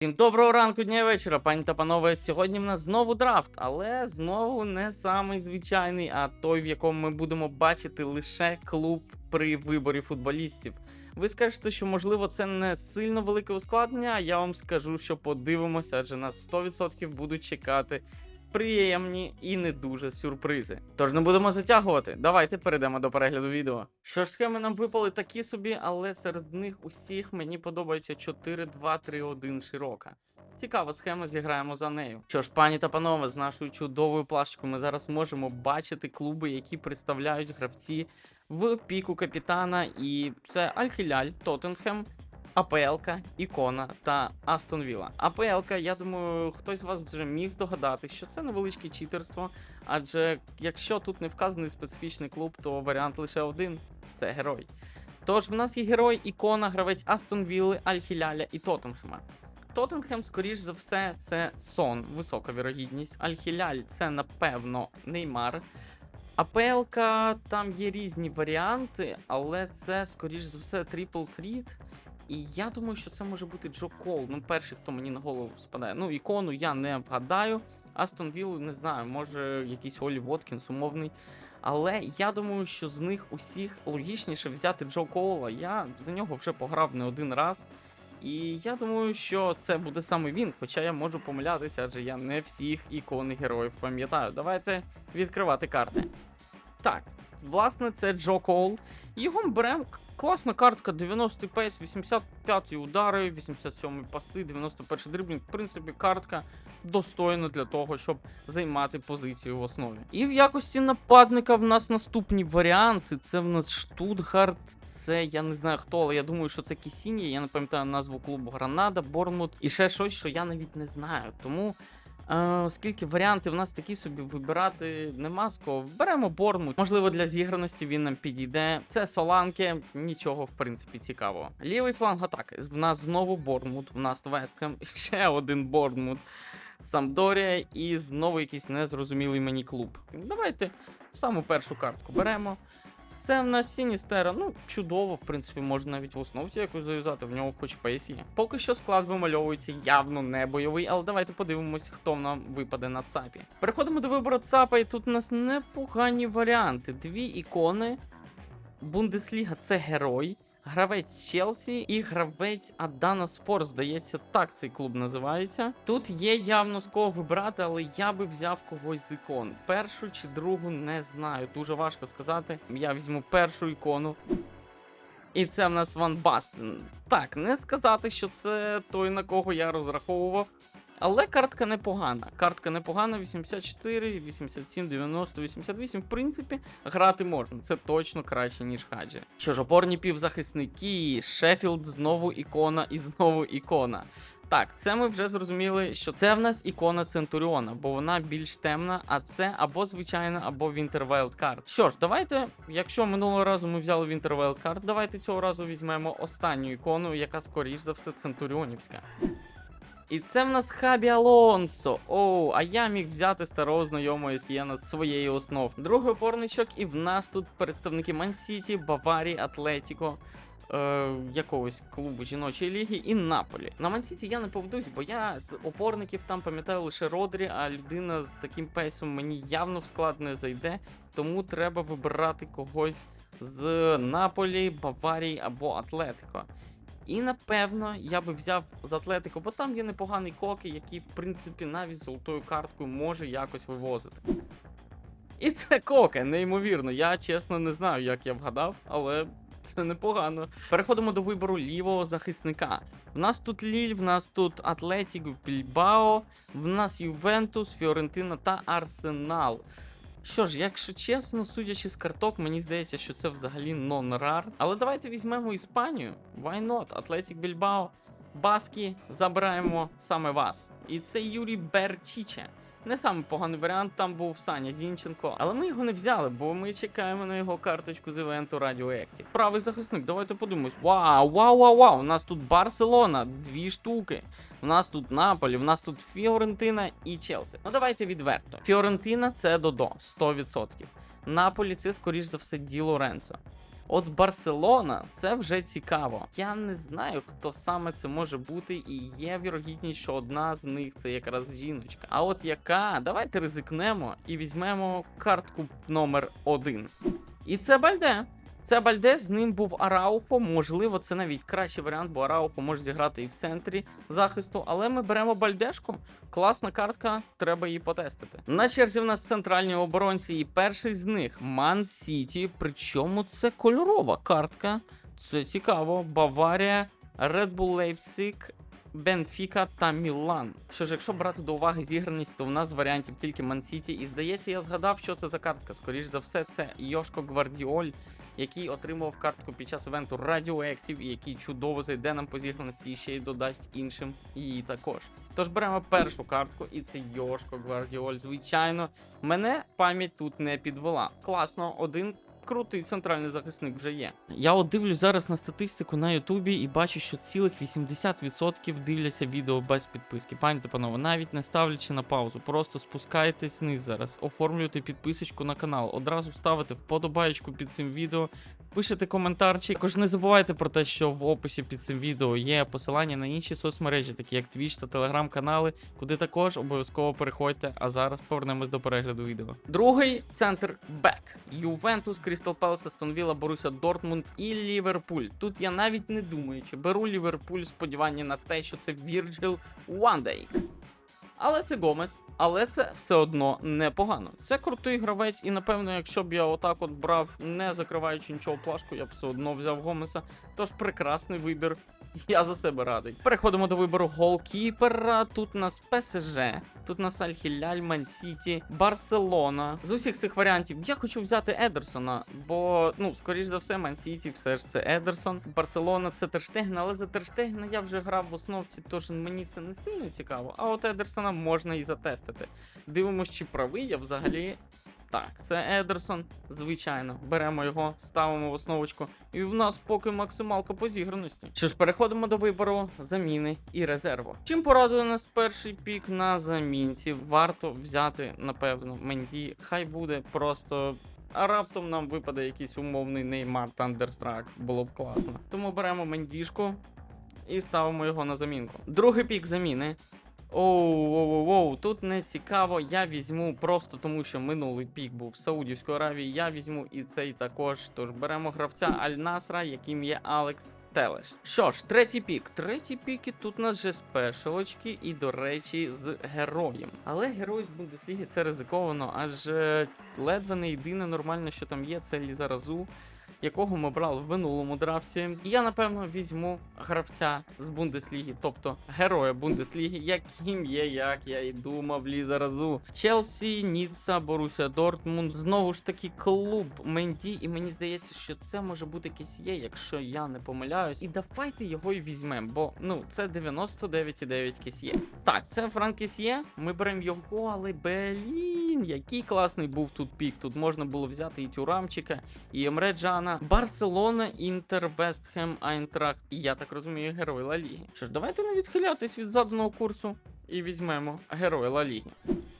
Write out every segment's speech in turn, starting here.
Всім доброго ранку, дня і вечора, пані та панове. Сьогодні в нас знову драфт, але знову не самий звичайний, а той, в якому ми будемо бачити лише клуб при виборі футболістів. Ви скажете, що можливо це не сильно велике ускладнення, а я вам скажу, що подивимося, адже нас 100% будуть чекати приємні і не дуже сюрпризи. Тож не будемо затягувати. Давайте перейдемо до перегляду відео. Що ж, схеми нам випали такі собі, але серед них усіх мені подобається 4-2-3-1 широка. Цікава схема, зіграємо за нею. Що ж, пані та панове, з нашою чудовою плашечкою ми зараз можемо бачити клуби, які представляють гравці в піку капітана. І це Аль-Хіляль, Тоттенхем, АПЛка, Ікона та Астон Вілла. АПЛка, я думаю, хтось з вас вже міг здогадати, що це невеличке читерство, адже якщо тут не вказаний специфічний клуб, то варіант лише один це герой. Тож в нас є герой, ікона, гравець Астон Вілли, Аль-Хіляля і Тоттенхема. Тоттенхем, скоріш за все, це сон, висока вірогідність. Аль-Хіляль це, напевно, Неймар. АПЛка там є різні варіанти, але це, скоріш за все, трипл тріт. І я думаю, що це може бути Джо Кол. Ну, перший, хто мені на голову спадає. Ну, ікону я не вгадаю. Астон Віллу не знаю, може якийсь Олі Воткінс умовний. Але я думаю, що з них усіх логічніше взяти Джо Коула. Я за нього вже пограв не один раз. І я думаю, що це буде саме він, хоча я можу помилятися, адже я не всіх ікон героїв пам'ятаю. Давайте відкривати карти. Так, власне, це Джо Коул. Його беремо. Класна картка, 90 пейс, 85 удари, 87 паси, 91 дриблінг. В принципі, картка достойна для того, щоб займати позицію в основі. І в якості нападника в нас наступні варіанти. Це в нас Штутгарт, це я не знаю хто, але я думаю, що це Кісінія. Я не пам'ятаю назву клубу Гранада, Борнмут і ще щось, що я навіть не знаю. Тому. Е, Оскільки варіанти в нас такі собі вибирати нема з кого. Беремо Борнмут. Можливо, для зіграності він нам підійде. Це Соланки, нічого в принципі цікавого. Лівий фланг атаки. В нас знову Борнмут, в нас Вестхем, ще один Борнмут. Самдорія і знову якийсь незрозумілий мені клуб. Давайте саму першу картку беремо. Це в нас Сіністера. Ну, чудово, в принципі, можна навіть в основці якось зав'язати, в нього хоч пейс є. Поки що склад вимальовується явно не бойовий, але давайте подивимось, хто нам випаде на ЦАПі. Переходимо до вибору ЦАПа, і тут у нас непогані варіанти. Дві ікони. Бундесліга це герой. Гравець Челсі і гравець Адана Спор, здається, так цей клуб називається. Тут є явно з кого вибирати, але я би взяв когось з ікон. Першу чи другу не знаю. Дуже важко сказати. Я візьму першу ікону. І це в нас Ван Бастен. Так, не сказати, що це той, на кого я розраховував. Але картка непогана. Картка непогана, 84, 87, 90, 88. В принципі, грати можна. Це точно краще, ніж хаджі. Що ж, опорні півзахисники, Шеффілд, знову ікона і знову ікона. Так, це ми вже зрозуміли, що це в нас ікона Центуріона, бо вона більш темна, а це або звичайна, або Winter Wild Card. Що ж, давайте, якщо минулого разу ми взяли Wild Card, давайте цього разу візьмемо останню ікону, яка скоріш за все центуріонівська. І це в нас Хабі Алонсо. Оу, а я міг взяти старого знайомого Есієна з своєї основ. Другий опорничок, і в нас тут представники Мансіті, Баварії, Атлетіко. Е, якогось клубу жіночої ліги і Наполі. На Мансіті я не поведусь, бо я з опорників там пам'ятаю лише Родрі, а людина з таким пейсом мені явно в склад не зайде. Тому треба вибирати когось з Наполі, Баварії або Атлетико. І напевно я би взяв з Атлетико, бо там є непоганий коки, який, в принципі, навіть золотою карткою може якось вивозити. І це коке, неймовірно. Я чесно не знаю, як я вгадав, але це непогано. Переходимо до вибору лівого захисника. В нас тут Ліль, в нас тут Атлетік, Більбао, в нас Ювентус, Фіорентина та Арсенал. Що ж, якщо чесно, судячи з карток, мені здається, що це взагалі нон-рар. Але давайте візьмемо Іспанію. Why not? Атлетік Більбао, Баски забираємо саме вас. І це Юрій Берчіче. Не самий поганий варіант, там був Саня Зінченко, але ми його не взяли, бо ми чекаємо на його карточку з івенту Radioactive. Правий захисник, давайте подивимось. Вау, вау, вау, вау! У нас тут Барселона, дві штуки. У нас тут Наполі, у нас тут Фіорентина і Челсі. Ну давайте відверто. Фіорентина це Додо, 100%. Наполі це, скоріш за все, Ді Лоренцо. От Барселона це вже цікаво. Я не знаю, хто саме це може бути, і є вірогідність, що одна з них це якраз жіночка. А от яка? Давайте ризикнемо і візьмемо картку номер один. І це Бальде. Це Бальде, з ним був Араухо. Можливо, це навіть кращий варіант, бо Араухо може зіграти і в центрі захисту. Але ми беремо Бальдешку. Класна картка, треба її потестити. На черзі в нас центральні оборонці, і перший з них Ман Сіті. Причому це кольорова картка. Це цікаво. Баварія, Red Bull Leipzig, Бенфіка та Мілан. Що ж, якщо брати до уваги зіграність, то в нас варіантів тільки Ман Сіті. І здається, я згадав, що це за картка. Скоріш за все, це Йошко Гвардіоль, який отримав картку під час івенту Radioactive, і який чудово зайде нам по зіграності і ще й додасть іншим її також. Тож беремо першу картку, і це Йошко Гвардіоль. Звичайно, мене пам'ять тут не підвела. Класно, один. Крутий центральний захисник вже є. Я от дивлюсь зараз на статистику на Ютубі і бачу, що цілих 80% дивляться відео без підписки. Пані та панове, навіть не ставлячи на паузу, просто спускайтесь вниз зараз, оформлюйте підписочку на канал, одразу ставите вподобаєчку під цим відео, пишете коментарчик. Також не забувайте про те, що в описі під цим відео є посилання на інші соцмережі, такі як Twitch та телеграм-канали, куди також обов'язково переходьте. А зараз повернемось до перегляду відео. Другий центр бек. Ювентус, Крістал Пелес, Астон Вілла, Боруся Дортмунд і Ліверпуль. Тут я навіть не думаю, чи беру Ліверпуль в сподіванні на те, що це Вірджил Вандейк. Але це Гомес, але це все одно непогано. Це крутий гравець, і напевно, якщо б я отак от брав, не закриваючи нічого плашку, я б все одно взяв Гомеса. Тож прекрасний вибір. Я за себе радий. Переходимо до вибору голкіпера. Тут у нас ПСЖ, тут на нас Аль-Хіляль, Ман-Сіті, Барселона. З усіх цих варіантів я хочу взяти Едерсона, бо, ну, скоріш за все, Ман-Сіті все ж це Едерсон. Барселона це Терштегн, але за Терштегна я вже грав в основці, тож мені це не сильно цікаво. А от Едерсона можна і затестити. Дивимось, чи правий я взагалі. Так, це Едерсон, звичайно. Беремо його, ставимо в основочку. І в нас поки максималка по зіграності. Що ж, переходимо до вибору заміни і резерву. Чим порадує нас перший пік на замінці? Варто взяти, напевно, Менді. Хай буде просто. А раптом нам випаде якийсь умовний Неймар Тандерстрак, було б класно. Тому беремо Мендішку і ставимо його на замінку. Другий пік заміни. Оу, оу, оу, тут не цікаво. Я візьму просто тому, що минулий пік був в Саудівській Аравії. Я візьму і цей також. Тож беремо гравця Аль-Насра, яким є Алекс Телеш. Що ж, третій пік. Третій пік і тут у нас вже спешалочки, і, до речі, з героєм. Але герой з Бундесліги це ризиковано, адже ледве не єдине нормально, що там є, це Лізаразу якого ми брали в минулому драфті. І я напевно візьму гравця з Бундесліги, тобто героя Бундесліги, яким є, як я і думав, ліза разу. Челсі, Ніцца, Боруся Дортмунд. Знову ж таки, клуб Менді, і мені здається, що це може бути Кесіє, якщо я не помиляюсь. І давайте його і візьмемо, бо ну це 99,9 Кесіє. Так, це Франк Кесіє. Ми беремо його, але блін, який класний був тут пік. Тут можна було взяти і Тюрамчика, і Емре Джана, Барселона, Інтер, Вестхем, Айнтракт. І я так розумію, герой Ла Ліги. Що ж, давайте не відхилятись від заданого курсу і візьмемо герой Ла Ліги.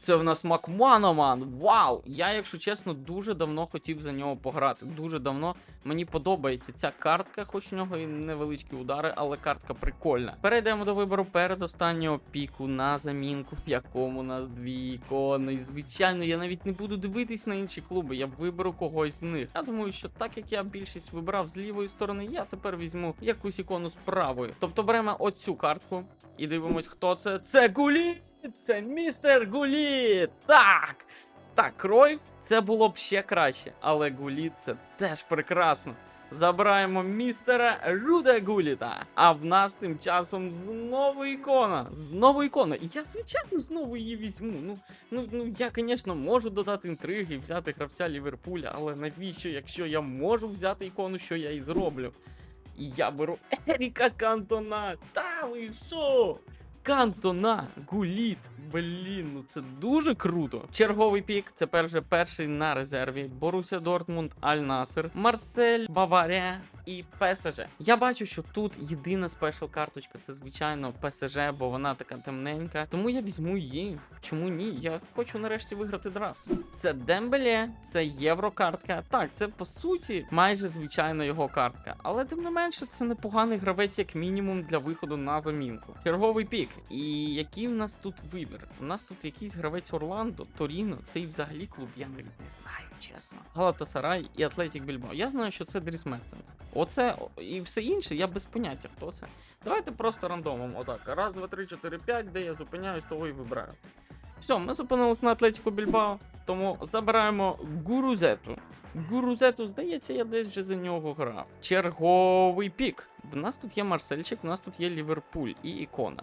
Це в нас Макманоман. Вау! Я, якщо чесно, дуже давно хотів за нього пограти. Дуже давно мені подобається ця картка, хоч у нього і невеличкі удари, але картка прикольна. Перейдемо до вибору передостаннього піку на замінку, в якому нас дві ікони. Звичайно, я навіть не буду дивитись на інші клуби, я виберу когось з них. Я думаю, що так як я більшість вибрав з лівої сторони, я тепер візьму якусь ікону з правої. Тобто беремо оцю картку і дивимось, хто це. Це Гулі! Це містер Гулі! Так! Так, Кройф це було б ще краще, але Гулі це теж прекрасно. Забираємо містера Руда Гуліта. А в нас тим часом знову ікона. Знову ікона. І я, звичайно, знову її візьму. Ну, ну, ну я, звісно, можу додати інтриги, взяти гравця Ліверпуля, але навіщо, якщо я можу взяти ікону, що я і зроблю? І я беру Еріка Кантона. Та ви що? Кантона, Гуліт. Блін, ну це дуже круто. Черговий пік. Тепер вже перший на резерві. Боруся Дортмунд, Аль Насер, Марсель, Баварія і ПСЖ. Я бачу, що тут єдина спешл карточка це звичайно ПСЖ, бо вона така темненька. Тому я візьму її. Чому ні? Я хочу нарешті виграти драфт. Це Дембеле, це єврокартка. Так, це по суті майже звичайна його картка. Але тим не менше, це непоганий гравець, як мінімум, для виходу на замінку. Черговий пік. І який в нас тут вибір? У нас тут якийсь гравець Орландо, Торіно, це і взагалі клуб, я навіть не знаю, чесно. Галатасарай і Атлетік Більбао. Я знаю, що це Дріс Мертенс. Оце і все інше, я без поняття, хто це. Давайте просто рандомом. Отак. Раз, два, три, чотири, п'ять, де я зупиняюсь, того і вибираю. Все, ми зупинились на Атлетіку Більбао, тому забираємо Гурузету. Гурузету, здається, я десь вже за нього грав. Черговий пік. В нас тут є Марсельчик, в нас тут є Ліверпуль і ікона.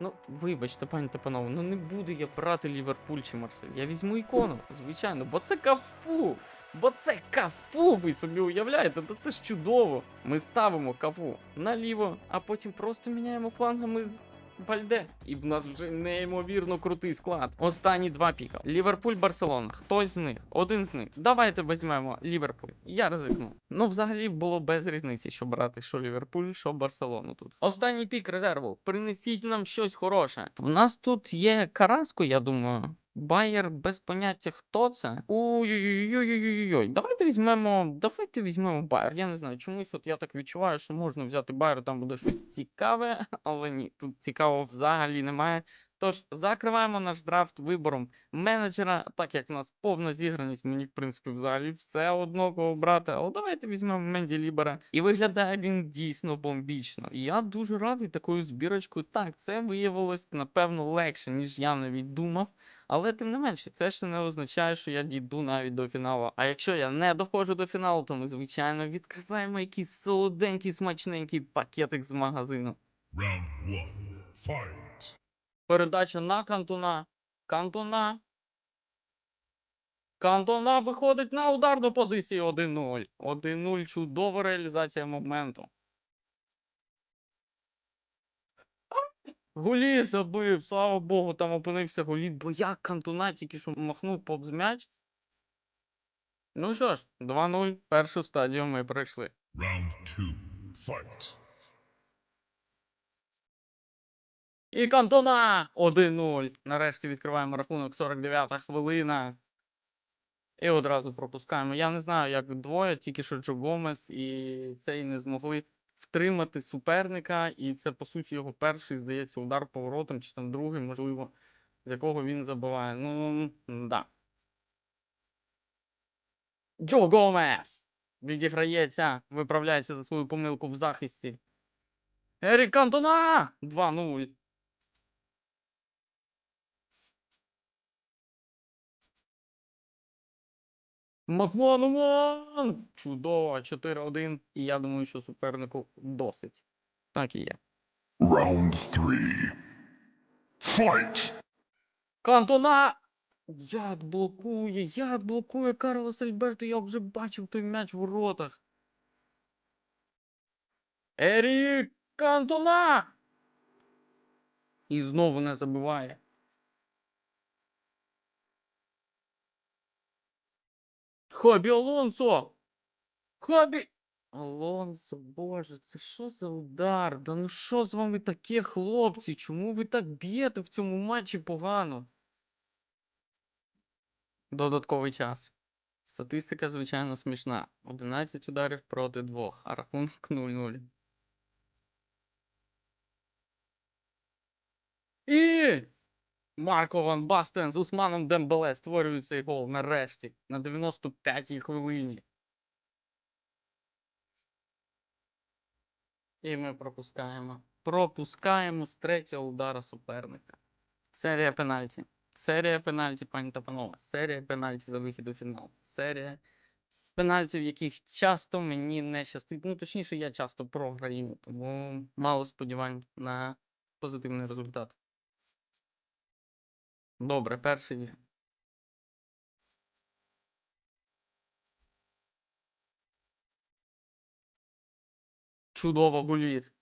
Ну, вибачте, пані та панове, ну не буду я брати Ліверпуль чи Марсель. Я візьму ікону, звичайно, бо це кафу. Бо це кафу, ви собі уявляєте, та це ж чудово. Ми ставимо кафу наліво, а потім просто міняємо флангами з Бальде. І в нас вже неймовірно крутий склад. Останні два піка. Ліверпуль, Барселона. Хтось з них, один з них. Давайте візьмемо Ліверпуль. Я ризикну. Ну, взагалі було без різниці, що брати, що Ліверпуль, що Барселону тут. Останній пік резерву. Принесіть нам щось хороше. В нас тут є Караско, я думаю. Байер без поняття хто це. Ой-ой-ой-ой-ой-ой. Давайте візьмемо. Давайте візьмемо Байер. Я не знаю, чомусь от я так відчуваю, що можна взяти Байер, там буде щось цікаве, але ні, тут цікавого взагалі немає. Тож закриваємо наш драфт вибором менеджера, так як в нас повна зіграність, мені в принципі взагалі все одно кого брати. Але давайте візьмемо Менді Лібера. І виглядає він дійсно бомбічно. Я дуже радий такою збірочкою. Так, це виявилось напевно легше, ніж я навіть думав. Але тим не менше, це ще не означає, що я дійду навіть до фіналу. А якщо я не доходжу до фіналу, то ми, звичайно, відкриваємо якийсь солоденький, смачненький пакетик з магазину. Round one, fight. Передача на Кантуна. Кантуна. Кантуна виходить на ударну позицію 1-0. 1-0. Чудова реалізація моменту. Гуліт забив, слава Богу, там опинився Гуліт, бо як Кантуна тільки що махнув повз м'яч. Ну що ж, 2-0. Першу стадію ми пройшли. Round two, fight. І Кантона 1-0. Нарешті відкриваємо рахунок 49-та хвилина. І одразу пропускаємо. Я не знаю, як двоє, тільки що Джо Гомес і цей не змогли втримати суперника. І це, по суті, його перший, здається, удар поворотом, чи там другий, можливо, з якого він забиває. Ну, да. Джо Гомес! Відіграється, виправляється за свою помилку в захисті. Ерік Кантона! 2-0. Макмануман! Чудово, 4-1. І я думаю, що супернику досить. Так і є. Round three, fight. Кантона! Як блокує, як блокує Карлос Альберто, я вже бачив той м'яч в воротах. Ерік Кантона! І знову не забиває. Хобі Алонсо! Хобі! Алонсо, боже, це що за удар? Да ну що з вами таке, хлопці? Чому ви так б'єте в цьому матчі погано? Додатковий час. Статистика, звичайно, смішна. 11 ударів проти 2, а рахунок 0-0. І Марко Ван Бастен з Усманом Дембеле створюють цей гол нарешті на 95-й хвилині. І ми пропускаємо. Пропускаємо з третього удара суперника. Серія пенальті. Серія пенальті, пані та панове. Серія пенальті за вихід у фінал. Серія пенальтів, яких часто мені не щастить. Ну, точніше, я часто програю, тому мало сподівань на позитивний результат. Добре, перший є. Чудово гуліт.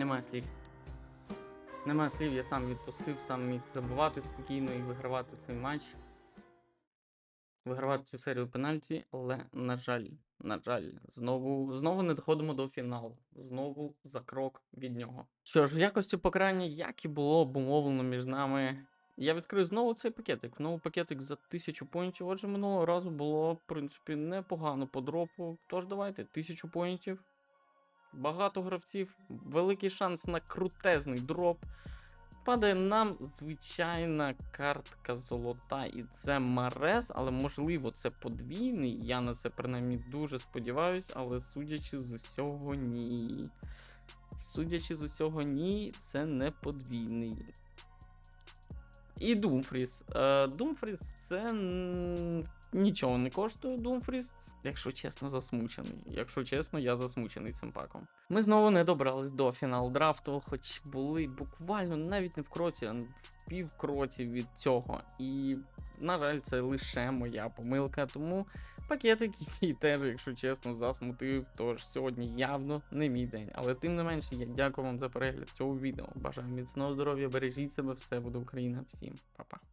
Немає слів. Немає слів, я сам відпустив, сам міг забувати спокійно і вигравати цей матч. Вигравати цю серію пенальті, але, на жаль, на жаль, знову, знову не доходимо до фіналу. Знову за крок від нього. Що ж, в якості покарання, як і було обумовлено між нами, я відкрив знову цей пакетик. Знову пакетик за 1000 поінтів. Отже, минулого разу було, в принципі, непогано по дропу. Тож давайте, 1000 поінтів. Багато гравців, великий шанс на крутезний дроп. Падає нам звичайна картка золота, і це Марес, але можливо це подвійний. Я на це принаймні дуже сподіваюсь, але судячи з усього, ні. Судячи з усього, ні, це не подвійний. І Думфріс. Е, Думфріс це нічого не коштує Думфріс. Якщо чесно, засмучений. Якщо чесно, я засмучений цим паком. Ми знову не добрались до фінал драфту, хоч були буквально навіть не в кроці, а в півкроці від цього. І, на жаль, це лише моя помилка, тому пакетик який теж, якщо чесно, засмутив. Тож сьогодні явно не мій день. Але тим не менше, я дякую вам за перегляд цього відео. Бажаю міцного здоров'я, бережіть себе, все буде Україна. Всім па-па.